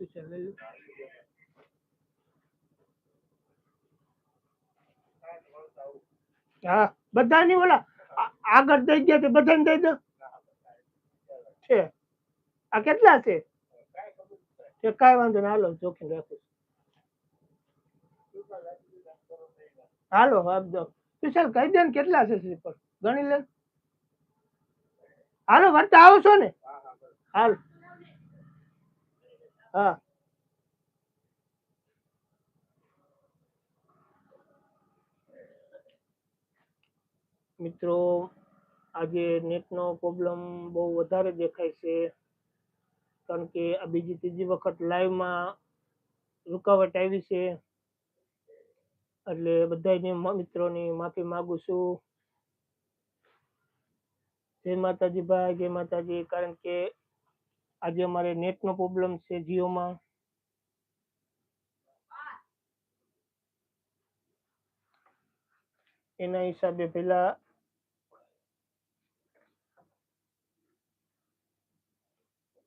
લઈ લો હા બધાની ઓલા બોલા આગળ દઈ ગયા તે બધાને દઈ દો. છે. આ કેટલા છે? તે કાંઈ વાંધો નહીં હાલો જોખમ રાખું હાલો આપજો વિશાલ કહી દે ને કેટલા છે સ્લીપર ગણી લે. હાલો વર્તા આવો છો ને હાલ. મિત્રો, આજે નેટનો પ્રોબ્લેમ બહુ વધારે દેખાય છે, કારણ કે આ બીજી ત્રીજી વખત લાઈવમાં રૂકાવટ આવી છે. એટલે બધા મિત્રોની માફી માંગુ છું. જય માતાજી ભાઈ, જય માતાજી. કારણ કે આજે અમારે નેટનો પ્રોબ્લેમ છે જીઓમાં. એના હિસાબે પેલા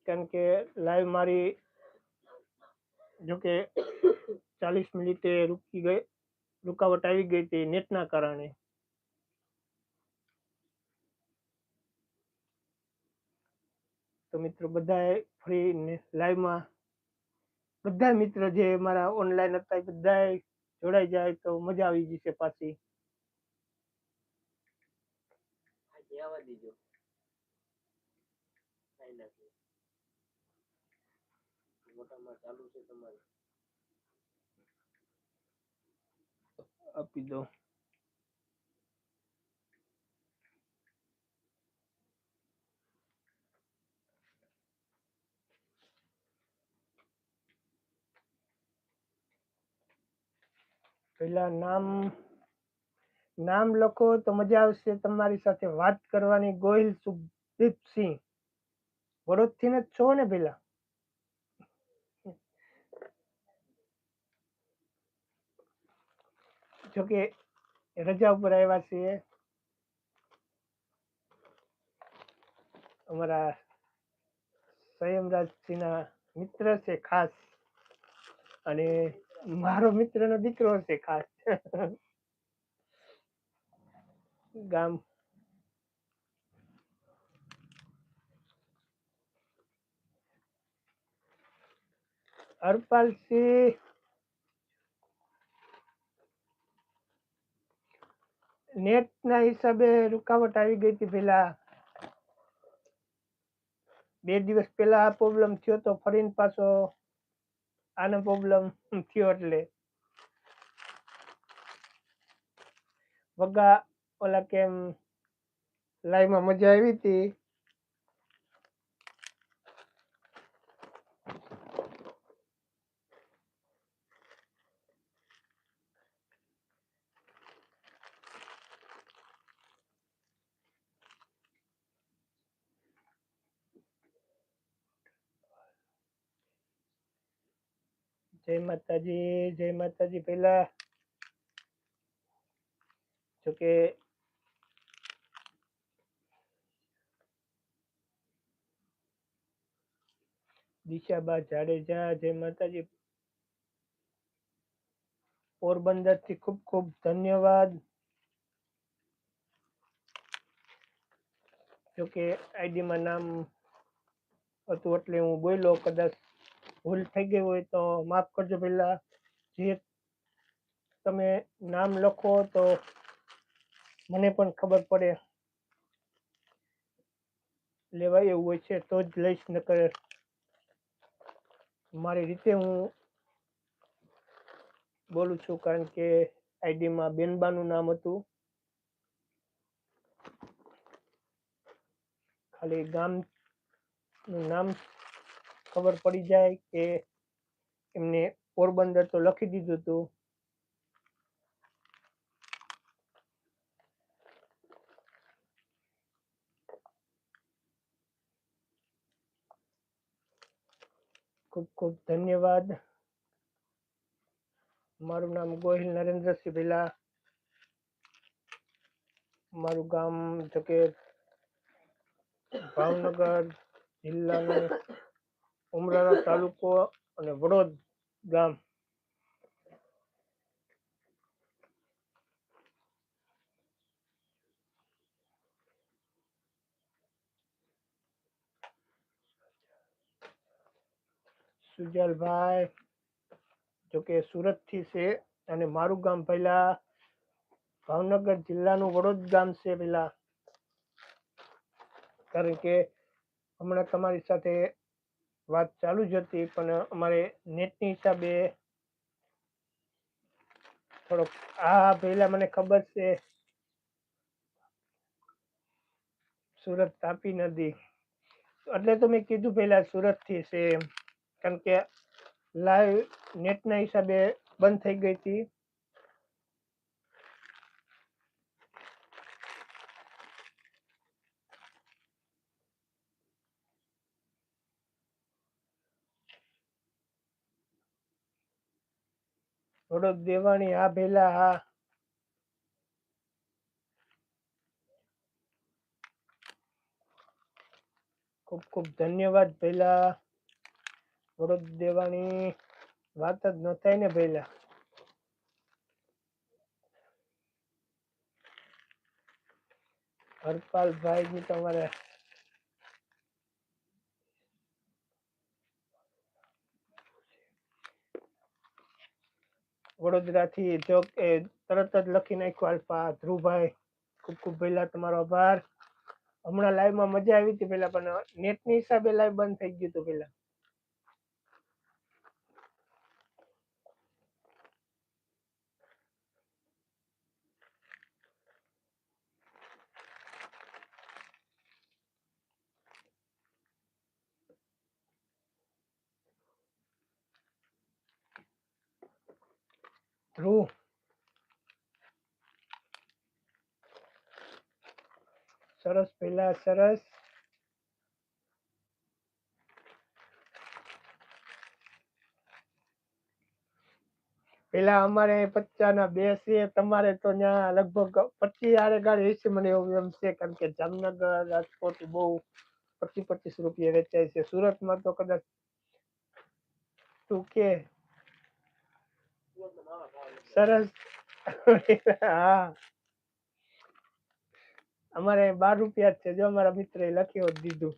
કારણ કે લાઈવ મારી જોકે ચાલીસ મિનિટે રૂકી ગઈ, રૂકાવટ આવી ગઈ હતી નેટના કારણે. તો મિત્રો બધાએ ફ્રી લાઈવમાં બધા મિત્ર જે મારા ઓનલાઈન હતા એ બધાએ જોડાઈ જાય તો મજા આવી જશે પાછી. આવવા દીજો. મોટામાં ચાલુ છે તમારે. આપી દો પેલા નામ નામ લખો તો મજા આવશે તમારી સાથે વાત કરવાની ગોહિલ સુખદીપસિંહ વડોદથી ને છો ને પેલા? જોકે રજા ઉપર આવ્યા છીએ. અમારા સંયમરાજસિંહના મિત્ર છે ખાસ. અને મારો મિત્રનો દીકરો છે ખાસ. ગામ. હરપાલસિંહ. નેટ ના હિસાબે રૂકાવટ આવી ગઈ હતી પેલા બે દિવસ પેલા આ પ્રોબ્લેમ થયો તો ફરીને પાછો આનો પ્રોબ્લેમ થયો એટલે. વગા ઓલા કેમ લાઈવમાં મજા આવી હતી? જય માતાજી જય માતાજી પેલા જોકે દિશાબા જાડેજા જય માતાજી પોરબંદરથી ખૂબ ખૂબ ધન્યવાદ। જોકે આઈડી માં નામ હતું એટલે હું બોલ્યો, કદાચ ભૂલ થઈ ગઈ હોય તો માફ કરજો પેલા. જે તમે નામ લખો તો મને પણ ખબર પડે. લેવાય એવું હોય છે તો જ લઈશ નકર. મારી રીતે હું બોલું છું કારણ કે આઈડીમાં બેનબાનું નામ હતું. ખાલી ગામનું નામ ખબર પડી જાય કે એમને પોરબંદર તો લખી દીધું હતું. ખૂબ ખૂબ ધન્યવાદ. મારું નામ ગોહિલ નરેન્દ્રસિંહ ભીલા. મારું ગામ જોકે ભાવનગર જિલ્લાનો ઉમરાળા તાલુકો અને વડોદ ગામ. સુજલભાઈ સુરતથી છે અને મારું ગામ પહેલા ભાવનગર જિલ્લાનું વડોદ ગામ છે પેલા કારણ કે હમણાં તમારી સાથે વાત ચાલુ જ હતી, પણ અમારે નેટની હિસાબે થોડોક આ પહેલા મને ખબર છે, સુરત તાપી નદી. એટલે તો મેં કીધું પહેલા સુરતથી છે કારણ કે લાઈવ નેટના હિસાબે બંધ થઈ ગઈ હતી. વડોદ દેવાણી હા ભેલા હા ખૂબ ખૂબ ધન્યવાદ ભેલા. વડોદ દેવાણી વાત જ ન થાય ને ભેલા. હરપાલભાઈ ની તમારે વડોદરાથી જો તરત જ લખી નાખ્યું, આલ્ફા, ધ્રુવભાઈ, ખૂબ ખૂબ પહેલા તમારો આભાર. હમણાં લાઈવમાં મજા આવી હતી પેલા પણ નેટની હિસાબે લાઈવ બંધ થઈ ગયું હતું પેલા ધ્રુવ સરસ પેલા સરસ પેલા અમારે પચાસ ના બે છે, તમારે તો ત્યાં લગભગ પચીસ આરે ગાડી હશે મને એવું એમ છે, કારણ કે જામનગર, રાજકોટ બહુ પચીસ પચીસ રૂપિયા વેચાય છે. સુરતમાં તો કદાચ તું કે સરસ. હા. અમારે બાર રૂપિયા જ છે. જો અમારા મિત્ર લખ્યો જ દીધું.